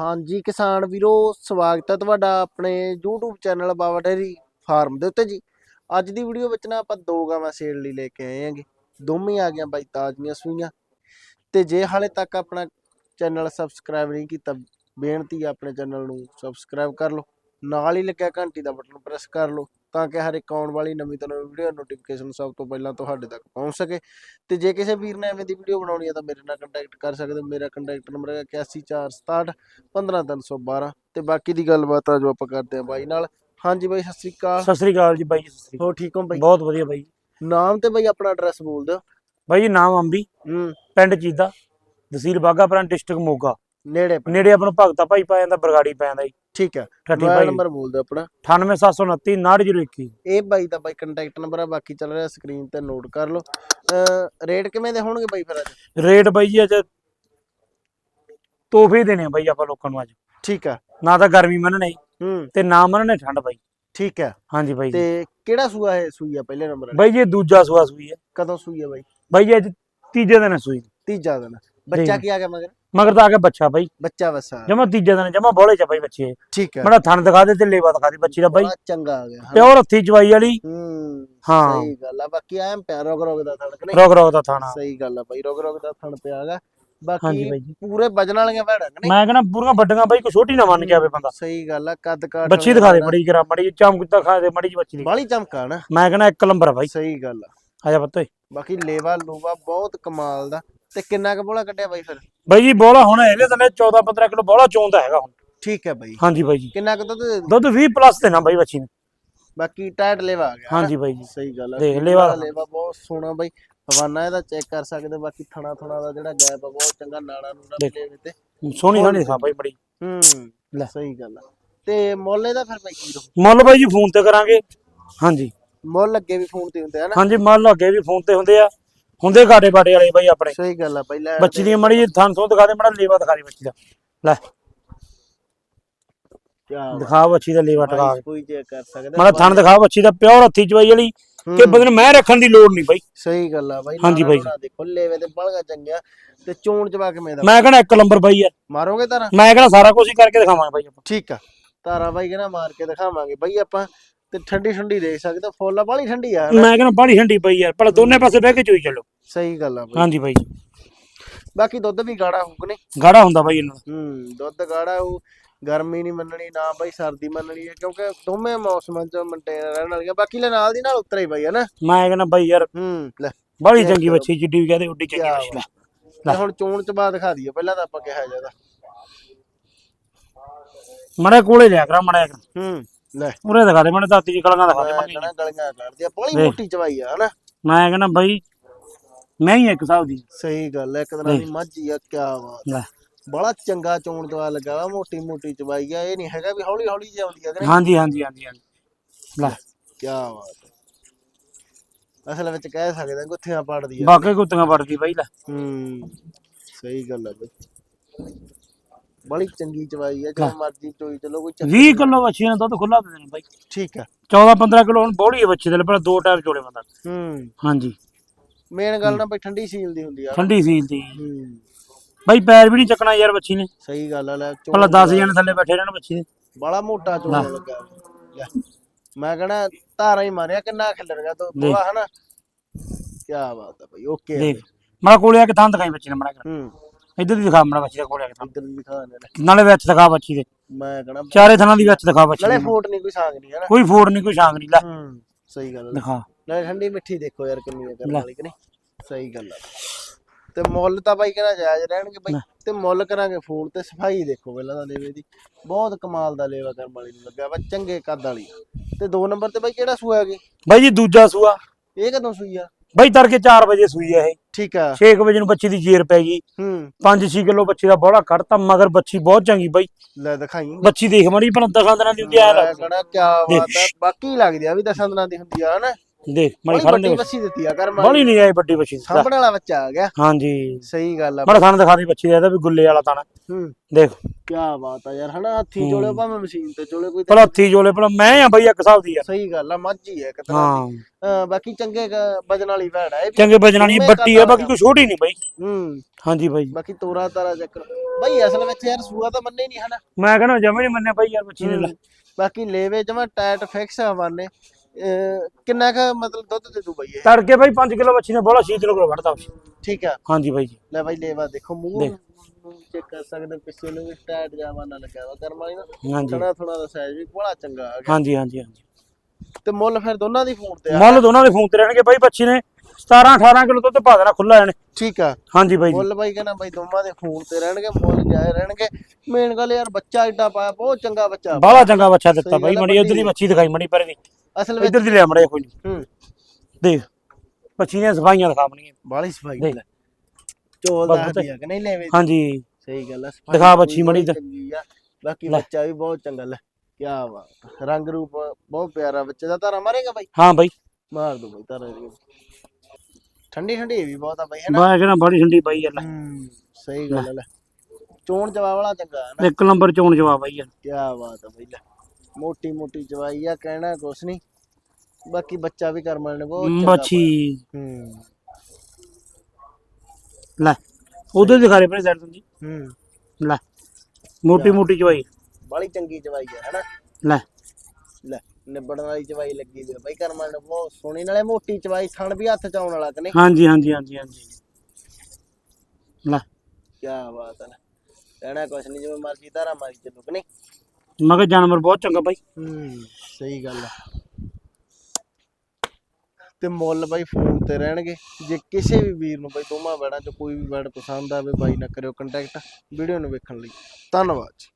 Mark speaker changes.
Speaker 1: ਹਾਂਜੀ, ਕਿਸਾਨ ਵੀਰੋ, ਸਵਾਗਤ ਹੈ ਤੁਹਾਡਾ ਆਪਣੇ YouTube channel Baba dairy farm ਦੇ ਉੱਤੇ ਜੀ। ਅੱਜ ਦੀ ਵੀਡੀਓ ਵਿੱਚ ਨਾ ਆਪਾਂ ਦੋ ਗਾਵਾਂ ਸੇਲ ਲਈ ਲੈ ਕੇ ਆਏ ਹਾਂਗੇ। ਦੋਵੇਂ ਆ ਗਈਆਂ ਬਾਈ, ਤਾਜ਼ੀਆਂ ਸੂਈਆਂ। ਤੇ ਜੇ ਹਾਲੇ ਤੱਕ ਆਪਣਾ ਚੈਨਲ ਸਬਸਕ੍ਰਾਈਬ ਨਹੀਂ ਕੀਤਾ, ਬੇਨਤੀ ਆਪਣੇ ਚੈਨਲ ਨੂੰ ਸਬਸਕ੍ਰਾਈਬ ਕਰ ਲਓ। ਨਾਲ ਹੀ ਲੱਗਿਆ ਘੰਟੀ ਦਾ ਬਟਨ ਪ੍ਰੈਸ ਕਰ ਲਓ। ਤਾਂ ਕਿ ਹਰ ਇੱਕ ਆਉਣ ਵਾਲੀ ਨਵੀਂ ਤੋਂ ਨਵੀਂ ਵੀਡੀਓ ਨੋਟੀਫਿਕੇਸ਼ਨ ਸਭ ਤੋਂ ਪਹਿਲਾਂ ਤੁਹਾਡੇ ਤੱਕ ਪਹੁੰਚ ਸਕੇ। ਤੇ ਜੇ ਕਿਸੇ ਵੀਰ ਨੇ ਐਵੇਂ ਦੀ ਵੀਡੀਓ ਬਣਾਉਣੀ ਹੈ ਤਾਂ ਮੇਰੇ ਨਾਲ ਕੰਟੈਕਟ ਕਰ ਸਕਦੇ ਹੋ। ਮੇਰਾ ਕੰਟੈਕਟ ਨੰਬਰ ਹੈ 8146 15312 ਤੇ ਬਾਕੀ ਦੀ ਗੱਲਬਾਤ ਆ ਜੋ ਆਪਾਂ ਕਰਦੇ ਹਾਂ ਬਾਈ ਨਾਲ। ਹਾਂਜੀ ਬਾਈ ਸਤਿ ਸ੍ਰੀ ਅਕਾਲ।
Speaker 2: ਸਤਿ ਸ੍ਰੀ ਅਕਾਲ ਜੀ ਬਾਈ ਸਤਿ ਸ੍ਰੀ ਅਕਾਲ।
Speaker 1: ਹੋ ਠੀਕ ਹੋ ਬਾਈ?
Speaker 2: ਬਹੁਤ ਵਧੀਆ ਬਾਈ
Speaker 1: ਨਾਮ ਤੇ ਬਾਈ ਆਪਣਾ ਐਡਰੈਸ ਬੋਲ ਦਿਓ।
Speaker 2: ਬਾਈ ਜੀ ਨਾਮ ਅੰਬੀ।
Speaker 1: ਹੂੰ।
Speaker 2: ਪਿੰਡ ਚੀਦਾ ਤਹਿਸੀਲ ਬਾਗਾਪੁਰਾ ਡਿਸਟ੍ਰਿਕਟ ਮੋਗਾ।
Speaker 1: ਨੇੜੇ ਪੈ-
Speaker 2: ਨੇੜੇ ਆਪਣਾ ਭਗਤਾ ਭਾਈ ਪਾ ਜਾਂਦਾ ਬਰਗਾੜੀ ਪੈ ਜਾਂਦਾ ਜੀ।
Speaker 1: ਠੀਕ ਹੈ।
Speaker 2: ਠੱਠੀ
Speaker 1: ਮੋਬਾਈਲ
Speaker 2: ਭਾਈ।
Speaker 1: ਨੰਬਰ ਬੋਲ ਦਿਓ ਆਪਣਾ।
Speaker 2: 98729 90021
Speaker 1: ਇਹ ਬਾਈ ਦਾ ਬਾਈ ਕੰਟੈਕਟ ਨੰਬਰ ਆ ਬਾਕੀ ਚੱਲ ਰਿਹਾ ਸਕਰੀਨ ਤੇ ਨੋਟ ਕਰ ਲਓ। ਰੇਟ ਕਿਵੇਂ ਦੇ ਹੋਣਗੇ ਬਾਈ ਫਿਰ ਅੱਜ?
Speaker 2: ਰੇਟ ਬਾਈ ਜੀ ਅੱਜ ਤੋਹਫੇ ਦੇਣੇ ਆ ਬਾਈ ਆਪਾਂ ਲੋਕਾਂ ਨੂੰ ਅੱਜ।
Speaker 1: ਠੀਕ ਹੈ
Speaker 2: ਨਾ ਤਾਂ ਗਰਮੀ ਮੰਨਣੇ
Speaker 1: ਹੂੰ।
Speaker 2: ਤੇ ਨਾ ਮੰਨਣੇ ਠੰਡ ਬਾਈ।
Speaker 1: ਠੀਕ ਹੈ
Speaker 2: ਹਾਂਜੀ ਬਾਈ ਜੀ।
Speaker 1: ਤੇ ਕਿਹੜਾ ਸੂਆ ਹੈ ਸੂਈ ਆ ਪਹਿਲੇ ਨੰਬਰ ਵਾਲਾ?
Speaker 2: ਬਾਈ ਜੀ ਇਹ ਦੂਜਾ ਸੂਆ ਸੂਈ ਹੈ
Speaker 1: ਕਦੋਂ ਸੂਈ ਹੈ ਬਾਈ?
Speaker 2: ਬਾਈ ਜੀ ਅੱਜ ਤੀਜੇ ਦਿਨ ਹੈ ਸੂਈ।
Speaker 1: ਤੀਜਾ ਦਿਨ। ਬੱਚਾ। ਕੀ ਆ ਗਿਆ ਮਗਰ?
Speaker 2: ਮਗਰ ਤਾਂ ਆ ਗਿਆ ਬੱਚਾ ਬਾਈ।
Speaker 1: ਬੱਚਾ ਵਸਾ
Speaker 2: ਜਮਾ ਤੀਜੇ ਦਿਨ ਜਮਾ ਬੋਲੇ ਚ ਬਾਈ ਬੱਚੇ।
Speaker 1: ਠੀਕ ਹੈ
Speaker 2: ਬੜਾ ਥਣ ਦਿਖਾ ਦੇ ਤੇ ਲੇਵਾ ਦਿਖਾ ਦੇ ਬੱਚੀ ਦਾ ਬਾਈ।
Speaker 1: ਬੜਾ ਚੰਗਾ ਆ ਗਿਆ?
Speaker 2: ਪਿਓਰ ਹੱਥੀ ਚਵਾਈ ਵਾਲੀ।
Speaker 1: ਹੂੰ
Speaker 2: ਹਾਂ।
Speaker 1: ਸਹੀ ਗੱਲ ਆ। ਬਾਕੀ ਐਂ ਪਿਆ ਰੋਗ ਰੋਗ ਦਾ ਥੜਕ ਨਹੀਂ?
Speaker 2: ਰੋਗ ਰੋਗ ਦਾ ਥਾਣਾ
Speaker 1: ਸਹੀ ਗੱਲ ਆ ਬਾਈ ਰੋਗ ਰੋਗ ਦਾ ਥਣ ਪਿਆ ਹੈਗਾ। ਬਾਕੀ ਪੂਰੇ ਵਜਣ ਵਾਲੀਆਂ ਭੈੜਾਂ ਕਿ ਨਹੀਂ?
Speaker 2: ਮੈਂ ਕਹਿੰਦਾ ਪੂਰੀਆਂ ਵੱਡੀਆਂ ਬਾਈ ਕੋਈ ਛੋਟੀ ਨਾ ਮੰਨ ਕੇ ਆਵੇ ਬੰਦਾ।
Speaker 1: ਸਹੀ ਗੱਲ ਆ ਕੱਦ ਕਾਠ
Speaker 2: ਬੱਚੀ ਦਿਖਾ ਦੇ ਮੜੀ ਕਰਾ ਮੜੀ ਚਮਕ ਦਿਖਾ ਦੇ ਮੜੀ ਜੀ ਬੱਚੀ ਦੀ।
Speaker 1: ਬਾਲੀ ਚਮਕਾ ਨਾ।
Speaker 2: ਮੈਂ ਕਹਿੰਦਾ ਇੱਕ ਨੰਬਰ ਆ ਬਾਈ।
Speaker 1: ਸਹੀ ਗੱਲ ਆ।
Speaker 2: ਆ ਜਾ ਪੁੱਤ ਓਏ।
Speaker 1: ਬਾਕੀ ਲੇਵਾ ਲੂਵਾ ਬਹੁਤ ਕਮਾਲ ਦਾ। ਤੇ ਕਿੰਨਾ ਕੁ ਬੋਲਾ ਕੱਢਿਆ ਬਾਈ ਫਿਰ?
Speaker 2: ਬਾਈ ਜੀ ਬੋਲਾ ਹੁਣ ਇਹਦੇ ਥੱਲੇ 14 15 ਕਿਲੋ ਬੋਲਾ ਚੋਂਦਾ ਹੈਗਾ ਹੁਣ।
Speaker 1: ਠੀਕ ਹੈ ਬਾਈ।
Speaker 2: ਹਾਂਜੀ ਬਾਈ ਜੀ।
Speaker 1: ਕਿੰਨਾ ਕੁ ਦੁੱਧ ਦੇ ਦੂ?
Speaker 2: ਦੁੱਧ 20 ਪਲੱਸ ਦੇਣਾ ਬਾਈ ਬੱਚੀ ਨੇ।
Speaker 1: ਬਾਕੀ ਟਾਇਟ ਲੇਵਾ ਆ ਗਿਆ। ਹਨਾ?
Speaker 2: ਹਾਂਜੀ ਬਾਈ ਜੀ।
Speaker 1: ਸਹੀ ਗੱਲ ਆ।
Speaker 2: ਦੇਖ ਲੇਵਾ।
Speaker 1: ਲੇਵਾ ਬਹੁਤ ਸੋਹਣਾ ਬਾਈ। ਹਵਾਨਾ ਇਹਦਾ ਚੈੱਕ ਕਰ ਸਕਦੇ ਹੋ, ਬਾਕੀ ਥਣਾ ਥਣਾ ਦਾ ਜਿਹੜਾ ਗੈਪ ਆ ਬਹੁਤ ਚੰਗਾ ਨਾੜਾ ਨੂੜਾ
Speaker 2: ਦੇਖ।
Speaker 1: ਤੇ।
Speaker 2: ਸੋਹਣੀ ਸੋਹਣੀ ਦਿਖਾ ਬਾਈ ਮੜੀ
Speaker 1: ਹੂੰ
Speaker 2: ਲੈ।
Speaker 1: ਸਹੀ ਗੱਲ ਆ। ਤੇ ਮੁੱਲ ਇਹਦਾ ਫਿਰ ਬਾਈ ਕੀ ਰਹੂ?
Speaker 2: ਮੁੱਲ ਬਾਈ ਜੀ ਫੋਨ ਤੇ ਕਰਾਂਗੇ। ਹਾਂਜੀ।
Speaker 1: ਮੁੱਲ ਅੱਗੇ ਵੀ ਫੋਨ ਤੇ ਹੁੰਦੇ ਆ ਨਾ।
Speaker 2: ਹਾਂਜੀ ਮੁੱਲ ਅੱਗੇ ਵੀ ਫੋਨ ਤੇ ਹੁੰਦੇ ਆ। ਹੁੰਦੇ ਗਾੜੇ ਬਾੜੇ ਵਾਲੇ ਬਾਈ ਆਪਣੇ।
Speaker 1: ਸਹੀ ਗੱਲ ਆ ਬਾਈ ਲੈ
Speaker 2: ਬੱਚੀ ਦੀ ਮੜੀ ਜੀ ਥਣ ਤੋਂ ਦਿਖਾ ਦੇ ਮੜਾ ਲੇਵਾ ਦਿਖਾ ਦੇ ਬੱਚੀ ਦਾ। ਲੈ।
Speaker 1: ਕਿਆ
Speaker 2: ਦਿਖਾ ਬੱਚੀ ਦਾ ਲੇਵਾ ਟਕਾ ਕੇ।
Speaker 1: ਕੋਈ ਚੈੱਕ ਕਰ ਸਕਦੇ
Speaker 2: ਮੜਾ ਥਣ ਦਿਖਾ ਬੱਚੀ ਦਾ ਪਿਓਰ ਹੱਥੀ ਚਵਾਈ ਵਾਲੀ ਕਿ ਬਦਨ ਮੈਂ ਰੱਖਣ ਦੀ ਲੋੜ ਨਹੀਂ ਬਾਈ।
Speaker 1: ਸਹੀ ਗੱਲ ਆ ਬਾਈ
Speaker 2: ਹਾਂਜੀ ਬਾਈ।
Speaker 1: ਦੇਖੋ ਲੇਵੇ ਤੇ ਬਲਗਾ ਚੰਗਿਆ ਤੇ ਚੋਣ ਚਵਾ ਕਿਵੇਂ ਦਾ
Speaker 2: ਮੈਂ ਕਹਿੰਦਾ ਇੱਕ ਨੰਬਰ ਬਾਈ ਯਾਰ
Speaker 1: ਮਾਰੋਗੇ ਤਾਰਾ?
Speaker 2: ਮੈਂ ਕਹਿੰਦਾ ਸਾਰਾ ਕੁਝ ਹੀ ਕਰਕੇ ਦਿਖਾਵਾਂਗੇ ਬਾਈ ਆਪਾਂ।
Speaker 1: ਠੀਕ ਆ ਤਾਰਾ ਬਾਈ ਕਹਿੰਦਾ ਮਾਰ ਕੇ ਦਿਖਾਵਾਂਗੇ। ਬਾਈ ਆਪਾਂ ਤੇ ਠੰਡੀ ਠੰਡੀ ਦੇਖ ਸਕਦੇ ਹੋ ਫੁੱਲ ਬਾਲੀ ਠੰਡੀ ਆ?
Speaker 2: ਮੈਂ ਕਹਿੰਦਾ ਬੜੀ ਹੰਡੀ ਪਈ ਯਾਰ ਪਰ ਦੋਨੇ ਪਾਸੇ ਬਹਿ ਕੇ ਚੋਈ ਚੱਲੋ।
Speaker 1: ਸਹੀ ਗੱਲ ਆ ਬਾਈ।
Speaker 2: ਹਾਂਜੀ ਬਾਈ
Speaker 1: ਬਾਕੀ ਦੁੱਧ ਵੀ ਗਾੜਾ ਹੋਊਗਾ ਨਹੀਂ?
Speaker 2: ਗਾੜਾ ਹੁੰਦਾ ਬਾਈ ਇਹਨਾਂ ਦਾ।
Speaker 1: ਹੂੰ ਦੁੱਧ ਗਾੜਾ ਹੋਊ ਗਰਮੀ ਨਹੀਂ ਮੰਨਣੀ ਨਾ ਬਾਈ ਸਰਦੀ ਮੰਨਣੀ ਹੈ ਕਿਉਂਕਿ ਦੋਵੇਂ ਮੌਸਮਾਂ ਚ ਮੇਨਟੇਨ ਰਹਿਣ ਵਾਲੀਆਂ ਬਾਕੀ ਲੈ ਨਾਲ ਦੀ ਨਾਲ ਉਤਰਾ ਹੀ ਬਾਈ ਹਨਾ?
Speaker 2: ਮੈਂ ਕਹਿੰਦਾ ਬਾਈ ਯਾਰ
Speaker 1: ਹੂੰ ਲੈ।
Speaker 2: ਬੜੀ ਚੰਗੀ। ਬੱਚੀ ਜਿੱਡੀ ਵੀ ਕਹਦੇ ਉੱਡੀ ਚੰਗੀ
Speaker 1: ਕਿਆ
Speaker 2: ਬੱਚੀ ਲੈ।
Speaker 1: ਤੇ ਹੁਣ ਚੋਣ ਚ ਬਾਅਦ ਦਿਖਾ ਦਈਏ ਪਹਿਲਾਂ ਤਾਂ ਆਪਾਂ ਕਿਹਾ ਜ਼ਿਆਦਾ।
Speaker 2: ਮੜਾ ਕੋਲੇ ਲਿਆ ਕਰਾਂ ਮੜਾ
Speaker 1: ਹੂੰ। ਲੈ।
Speaker 2: ਉਰੇ ਦਿਖਾ ਦੇ ਮੜਾ ਦਾਤੀ ਜੀ ਕਲੰਗਾ ਦਿਖਾ ਦੇ ਮੰਨੀ
Speaker 1: ਗਲੀਆਂ ਕੱਢਦੀ ਆ ਬੜੀ
Speaker 2: ਵੇਖ।
Speaker 1: ਮੋਟੀ ਚਵਾਈ ਆ ਹਨਾ?
Speaker 2: ਮੈਂ ਕਹਿੰਦਾ ਬਾਈ ਮੈਂ ਹੀ ਇੱਕ ਹਿਸਾਬ ਦੀ।
Speaker 1: ਸਹੀ ਗੱਲ ਹੈ ਇੱਕ ਤਰ੍ਹਾਂ ਦੀ ਮੱਝ ਹੀ ਆ ਕਿਆ ਬਾਤ।
Speaker 2: ਲੈ।
Speaker 1: ਬੜਾ ਚੰਗਾ ਚੋਣ ਚਵਾ ਲੱਗਾ ਵਾ ਮੋਟੀ ਮੋਟੀ ਚਵਾਈ ਆ ਇਹ ਨਹੀਂ ਹੈਗਾ ਵੀ ਹੌਲੀ ਹੌਲੀ ਜਿਹੀ ਆਉਂਦੀ ਆ ਕਿ
Speaker 2: ਹਾਂਜੀ ਹਾਂਜੀ ਹਾਂਜੀ ਹਾਂਜੀ। ਲੈ।
Speaker 1: ਕਿਆ ਬਾਤ ਹੈ ਅਸਲ ਵਿੱਚ ਕਹਿ ਸਕਦੇ ਹਾਂ ਗੁੱਥੀਆਂ ਪੜਦੀ ਆ।
Speaker 2: ਬਾਕੀ ਕੁੱਤੀਆਂ ਵੜਦੀ ਬਾਈ ਲੈ।
Speaker 1: ਹੂੰ ਸਹੀ ਗੱਲ ਆ ਬਈ। ਬੜੀ ਚੰਗੀ ਚਵਾਈ ਆ ਜੋ ਮਰਜ਼ੀ ਚੋਈ ਚਲੋ ਕੋਈ ਚੱਕਰ
Speaker 2: 20 ਕਿਲੋ ਬੱਚੀ ਨੇ ਦੁੱਧ ਖੁੱਲਾ ਦੇ ਦੇਣਾ ਬਾਈ।
Speaker 1: ਠੀਕ ਆ
Speaker 2: 14 15 ਕਿਲੋ ਹੁਣ ਬੋੜੀ ਹੈ ਬੱਚੀ ਦੇ ਲਈ, ਪਹਿਲਾਂ ਦੋ ਟਾਈਮ ਜੋੜੇ ਬੰਦਾ।
Speaker 1: ਹੂੰ।
Speaker 2: ਹਾਂਜੀ।
Speaker 1: ਮੇਨ ਗੱਲ ਨਾ ਬਈ ਠੰਡੀ ਸੀਲ ਦੀ ਹੁੰਦੀ ਆ।
Speaker 2: ਠੰਡੀ ਸੀਲ ਦੀ।
Speaker 1: ਹੂੰ।
Speaker 2: ਬਾਈ ਪੈਰ ਵੀ ਨਹੀਂ ਚੱਕਣਾ ਯਾਰ ਬੱਚੀ ਨੇ।
Speaker 1: ਸਹੀ ਗੱਲ ਆ ਲੈ
Speaker 2: ਪਹਿਲਾਂ 10 ਜਣੇ ਥੱਲੇ ਬੈਠੇ ਰਹਿਣ ਬੱਚੀ ਦੇ।
Speaker 1: ਬੜਾ ਮੋਟਾ ਚੋਣ ਲੱਗਾ। ਲੈ ਮੈਂ ਕਹਣਾ ਧਾਰਾ ਹੀ ਮਾਰਿਆ ਕਿੰਨਾ ਖਿਲਰ ਗਿਆ ਤੋ ਬੋਲਾ ਹਨਾ? ਕੀ ਬਾਤ ਹੈ ਬਈ ਓਕੇ
Speaker 2: ਦੇਖ ਮੜਾ ਕੋਲੇ ਆ ਕੇ ਥਾਂ ਦਿਖਾਈ ਬੱਚੀ ਨੇ ਮੜਾ
Speaker 1: ਹੂੰ।
Speaker 2: ਇੱਧਰ ਦੀ ਦਿਖਾ ਮੜਾ ਬੱਚੀ ਦਾ ਕੋਲੇ ਆ ਕੇ ਥਾਂ
Speaker 1: ਇੱਧਰ ਦਿਖਾ ਨੇ
Speaker 2: ਨਾਲੇ ਵਿੱਚ ਦਿਖਾ ਬੱਚੀ ਦੇ।
Speaker 1: ਮੈਂ ਕਹਣਾ
Speaker 2: ਚਾਰੇ ਥਾਂ ਦੀ ਵਿੱਚ ਦਿਖਾ ਬੱਚੀ
Speaker 1: ਨਾਲੇ
Speaker 2: ਦੇ
Speaker 1: ਫੋਟ ਨਹੀਂ ਕੋਈ ਸਾਂਗ ਨਹੀਂ ਹਨਾ
Speaker 2: ਕੋਈ ਫੋੜ ਨਹੀਂ ਕੋਈ ਸ਼ਾਂਗ ਨਹੀਂ ਲੈ।
Speaker 1: ਹੂੰ ਸਹੀ ਗੱਲ ਆ।
Speaker 2: ਦਿਖਾ।
Speaker 1: ਨਾਲੇ ਠੰਡੀ ਮਿੱਠੀ ਦੇਖੋ ਯਾਰ ਕਿੰਨੀ ਆ ਕਰਨ
Speaker 2: ਲੈ।
Speaker 1: ਵਾਲੀ ਕਿ ਨਹੀਂ। ਸਹੀ ਗੱਲ ਆ। ਤੇ ਮੁੱਲ ਤਾਂ ਬਾਈ ਕਹਿੰਦਾ ਜਾਇਜ਼ ਰਹਿਣਗੇ ਬਾਈ। ਤੇ ਮੁੱਲ ਕਰਾਂਗੇ ਫੋਨ ਤੇ ਸਫ਼ਾਈ ਦੇਖੋ ਪਹਿਲਾਂ ਤਾਂ ਲੇਵੇ ਦੀ। ਬਹੁਤ ਕਮਾਲ ਦਾ ਲੇਵਾ ਕਰਨ ਵਾਲੀ ਨੂੰ ਲੱਗਾ ਵਾ ਚੰਗੇ ਕੱਦ ਵਾਲੀ। ਤੇ ਦੋ ਨੰਬਰ ਤੇ ਬਾਈ ਕਿਹੜਾ ਸੂਆ ਹੈਗੀ?
Speaker 2: ਬਾਈ ਜੀ ਦੂਜਾ ਸੂਆ।
Speaker 1: ਇਹ ਕਦੋਂ ਸੂਈ ਆ?
Speaker 2: ਬਾਈ ਤੜਕੇ 4 ਵਜੇ ਸੂਈ ਆ ਇਹ।
Speaker 1: ਠੀਕ ਆ।
Speaker 2: 6 ਵਜੇ ਨੂੰ ਬੱਚੀ ਦੀ ਜੇਰ ਪੈ ਗਈ।
Speaker 1: ਹੂੰ।
Speaker 2: 5-6 ਕਿਲੋ ਬੱਚੀ ਦਾ ਬੋੜਾ ਕੱਢਤਾ ਮਗਰ ਬੱਚੀ ਬਹੁਤ ਚੰਗੀ ਬਾਈ।
Speaker 1: ਲੈ ਦਿਖਾਈ।
Speaker 2: ਬੱਚੀ ਦੇਖ ਮੜੀ ਪਰ ਦਸਾਂ ਦਿਨਾਂ ਦੀ ਹੁੰਦੀ ਆ
Speaker 1: ਮੈਂ ਕਹਣਾ ਕੀ ਬਾਤ ਹੈ ਬਾਕੀ ਲੱਗਦੀ ਆ ਵੀ ਦਸਾਂ ਦਿਨਾਂ ਦੀ ਹੁੰਦੀ ਆ ਹਨਾ?
Speaker 2: ਦੇਖ ਮੜੀ
Speaker 1: ਬੜੀ
Speaker 2: ਖੜਨ
Speaker 1: ਵੱਡੀ
Speaker 2: ਦੇ
Speaker 1: ਬੱਸੀ ਦਿੱਤੀ ਆ ਕਰ
Speaker 2: ਬੜੀ ਨਹੀਂ ਆਈ ਵੱਡੀ ਬੱਚੀ ਦੀ।
Speaker 1: ਸਾਂਭਣ ਵਾਲਾ ਬੱਚਾ ਆ ਗਿਆ।
Speaker 2: ਹਾਂਜੀ।
Speaker 1: ਸਹੀ ਗੱਲ ਆ।
Speaker 2: ਮੜਾ ਸਾਨੂੰ ਦਿਖਾ ਦੀ ਬੱਚੀ ਦਾ ਇਹਦਾ ਵੀ ਗੁੱਲੇ ਵਾਲਾ ਤਾਣਾ।
Speaker 1: ਹੂੰ।
Speaker 2: ਦੇਖ।
Speaker 1: ਕੀ ਬਾਤ ਆ ਯਾਰ ਹਨਾ? ਹੱਥੀ ਚੋਲੇ ਭਾਵੇਂ ਮਸ਼ੀਨ ਤੇ ਚੋਲੇ ਕੋਈ
Speaker 2: ਭਲਾ ਹੱਥੀ ਜੋਲੇ ਭਲਾ ਮੈਂ ਆ ਬਈ ਇੱਕ ਹਿਸਾਬ ਦੀ ਯਾਰ
Speaker 1: ਸਹੀ ਗੱਲ ਆ ਮੱਝ ਹੀ ਹੈ ਇੱਕ ਤਰ੍ਹਾਂ
Speaker 2: ਹਾਂ।
Speaker 1: ਦੀ ਅਹ ਬਾਕੀ ਚੰਗੇ ਵਜਨ ਵਾਲੀ ਇਹ।
Speaker 2: ਚੰਗੇ ਬੱਟੀ ਆ ਬਾਕੀ ਕੋਈ ਛੋਟੀ ਨਹੀਂ ਬਈ।
Speaker 1: ਹੂੰ।
Speaker 2: ਹਾਂਜੀ ਬਾਈ।
Speaker 1: ਬਾਕੀ ਤੋਰਾ ਤਾਰਾ ਚੱਕਰ ਬਾਈ ਅਸਲ ਵਿੱਚ ਯਾਰ ਸੂਆ ਤਾਂ ਮੰਨੇ ਨਹੀਂ ਹਨਾ?
Speaker 2: ਮੈਂ ਕਹਿੰਦਾ ਜਮੇ ਨਹੀਂ ਮੰਨਿਆ ਬਾਈ ਯਾਰ ਬੱਚੀ ਨੇ
Speaker 1: ਬਾਕੀ ਲੇਵੇ ਜਮਾ ਟਾਈਟ ਫਿਕਸ ਹਵਾਨੇ ਅਹ ਕਿੰਨਾ ਕ ਮਤਲਬ ਦੁੱਧ ਦੇ ਦੂ ਬਾਈ ਇਹ?
Speaker 2: ਤੜਕੇ ਬਾਈ 5 ਕਿਲੋ ਬੱਚੀ ਨੇ ਬੋਲਾ 6 ਕਿਲੋ ਕੋਲ ਵੜਦਾ
Speaker 1: ਠੀਕ ਆ।
Speaker 2: ਹਾਂਜੀ ਬਾਈ ਜੀ।
Speaker 1: ਲੈ ਬਾਈ ਲੇਵਾ ਦੇਖੋ ਮੂੰਹ
Speaker 2: ਦੇਖ।
Speaker 1: ਚੈੱਕ ਕਰ ਸਕਦੇ ਹੋ, ਪਿੱਛੇ ਨੂੰ ਵੀ ਟਾਈਟ ਜਾਵਾ ਨਾ ਲੱਗਾ ਵਾ ਕਰਮ ਵਾਲੀ ਨਾ।
Speaker 2: ਹਾਂਜੀ।
Speaker 1: ਥੋੜਾ ਥੋੜਾ ਦਾ ਸਾਈਜ਼ ਵੀ ਬੜਾ ਚੰਗਾ ਆ ਗਿਆ।
Speaker 2: ਹਾਂਜੀ ਹਾਂਜੀ ਹਾਂਜੀ।
Speaker 1: ਤੇ ਮੁੱਲ ਫਿਰ ਦੋਨਾਂ ਦੀ ਫੋਨ ਤੇ ਆ।
Speaker 2: ਮੁੱਲ ਦੋਨਾਂ ਦੇ ਫੋਨ ਤੇ ਰਹਿਣਗੇ ਬਾਈ ਬੱਚੀ ਨੇ 17 18 ਕਿਲੋ ਦੁੱਧ ਪਾ ਦੇਣਾ ਖੁੱਲਾ ਇਹਨੇ
Speaker 1: ਠੀਕ ਆ।
Speaker 2: ਹਾਂਜੀ ਬਾਈ ਜੀ।
Speaker 1: ਮੁੱਲ ਬਾਈ ਕਹਿੰਦਾ ਬਾਈ ਦੋਵਾਂ ਦੇ ਫੋਨ ਤੇ ਰਹਿਣਗੇ ਮੁੱਲ ਜਾਏ ਰਹਿਣਗੇ। ਮੇਨ ਗੱਲ ਯਾਰ ਬੱਚਾ ਏਡਾ ਪਾਇਆ ਬਹੁਤ ਚੰਗਾ ਬੱਚਾ।
Speaker 2: ਬਾਹਲਾ ਚੰਗਾ ਬੱਚਾ ਦਿੱਤਾ
Speaker 1: ਸਹੀ
Speaker 2: ਬਾਈ
Speaker 1: ਗੱਲ ਆ,
Speaker 2: ਮੜੀ ਇਧਰ ਦੀ
Speaker 1: ਵੱਡੀ।
Speaker 2: ਬੱਚੀ ਦਿਖਾਈ ਮੜੀ ਪਰ ਦੀ
Speaker 1: ਅਸਲ ਵਿੱਚ
Speaker 2: ਇਧਰ ਦੀ ਲਿਆ ਮੜੇ ਕੋਈ।
Speaker 1: ਹੂੰ।
Speaker 2: ਦੇਖ ਨੇ ਸਫਾਈਆਂ ਦਿਖਾਵਣੀਆਂ
Speaker 1: ਬਾਲੀ ਸਫ਼ਾਈ
Speaker 2: ਦੇਖ ਲੈ।
Speaker 1: ਚੋਲ ਦਾ
Speaker 2: ਪੁੱਤ।
Speaker 1: ਹੱਡੀਆਂ ਕਿ ਨਹੀਂ ਲੈਵੇ
Speaker 2: ਹਾਂਜੀ।
Speaker 1: ਸਹੀ ਗੱਲ ਆ ਸਫ਼ਾਈ
Speaker 2: ਦਿਖਾ
Speaker 1: ਪੂਰੀ
Speaker 2: ਬੱਚੀ ਮੜੀ
Speaker 1: ਬਹੁਤ
Speaker 2: ਤੇ।
Speaker 1: ਚੰਗੀ ਆ। ਬਾਕੀ
Speaker 2: ਲੈ।
Speaker 1: ਬੱਚਾ ਵੀ ਬਹੁਤ ਚੰਗਾ ਲੈ। ਕੀ ਬਾਤ ਰੰਗ ਰੂਪ ਬਹੁਤ ਪਿਆਰਾ ਬੱਚੇ ਦਾ। ਧਾਰਾ ਮਾਰੇਗਾ ਬਾਈ?
Speaker 2: ਹਾਂ ਬਾਈ।
Speaker 1: ਮਾਰ ਦੋ ਬਾਈ ਧਾਰਾ ਇਹਦੀ। ਠੰਡੀ ਠੰਡੀ ਇਹ ਵੀ ਬਹੁਤ ਆ ਬਾਈ ਹੈ ਨਾ?
Speaker 2: ਮੈਂ ਕਹਿੰਦਾ ਬੜੀ ਠੰਡੀ ਬਾਈ ਯਾਰ ਲੈ।
Speaker 1: ਹੂੰ ਸਹੀ ਗੱਲ ਆ ਲੈ। ਚੋਣ ਜਵਾਬ ਵਾਲਾ ਚੰਗਾ ਹੈ ਨਾ?
Speaker 2: ਇੱਕ ਨੰਬਰ ਚੋਣ ਜਵਾਬ ਬਾਈ ਯਾਰ।
Speaker 1: ਕੀ ਬਾਤ ਆ ਬਾਈ ਲੈ। ਮੋਟੀ ਮੋਟੀ ਚਵਾਈ ਆ ਕਹਿਣਾ ਕੁਛ ਨਹੀਂ ਬਾਕੀ ਬੱਚਾ ਵੀ ਕਰਮਲ ਨੇ ਬਹੁਤ ਚੰਗਾ
Speaker 2: ਬੱਚੀ।
Speaker 1: ਹੂੰ।
Speaker 2: ਲੈ ਉਧਰ ਦਿਖਾ ਰਹੇ ਪਰ ਸਾਈਡ ਤੋਂ ਜੀ।
Speaker 1: ਹੂੰ
Speaker 2: ਲੈ ਮੋਟੀ ਮੋਟੀ ਚਵਾਈ
Speaker 1: ਬੜੀ ਚੰਗੀ ਚਵਾਈ ਆ ਹੈਨਾ?
Speaker 2: ਲੈ।
Speaker 1: ਲੈ ਨਿਬੜਨ ਵਾਲੀ ਚਵਾਈ ਲੱਗੀ ਹੋਈ ਆ। ਬਾਈ ਕਰਮਲ ਨੇ ਬਹੁਤ ਸੋਹਣੀ ਨਾਲੇ ਮੋਟੀ ਚਵਾਈ ਥਣ ਵੀ ਹੱਥ ਚ ਆਉਣ ਵਾਲਾ ਕਿ ਨਹੀਂ?
Speaker 2: ਹਾਂਜੀ ਹਾਂਜੀ ਹਾਂਜੀ ਹਾਂਜੀ। ਲੈ।
Speaker 1: ਕੀ ਬਾਤ ਹੈ ਕਹਿਣਾ ਕੁਛ ਨਹੀਂ ਜਿਵੇਂ ਮਰਜ਼ੀ ਧਾਰਾ ਮਾਰੀ ਚੱਲੋ ਕਿ ਨਹੀਂ?
Speaker 2: ਮੈਂ ਕਿਹਾ ਜਾਨਵਰ ਬਹੁਤ ਚੰਗਾ ਬਾਈ।
Speaker 1: ਹੂੰ, ਸਹੀ ਗੱਲ ਆ। ਤੇ ਮੁੱਲ ਬਾਈ ਫੋਨ ਤੇ ਰਹਿਣਗੇ। ਜੇ ਕਿਸੇ ਵੀ ਵੀਰ ਨੂੰ ਬਾਈ ਦੋਵਾਂ ਬੈੜਾਂ ਚ ਕੋਈ ਵੀ ਬੈੜ ਪਸੰਦ ਆਵੇ, ਬਾਈ ਨਾ ਕਰਿਓ ਕੰਟੈਕਟ ਵੀਡੀਓ ਨੂੰ ਵੇਖਣ ਲਈ। ਧੰਨਵਾਦ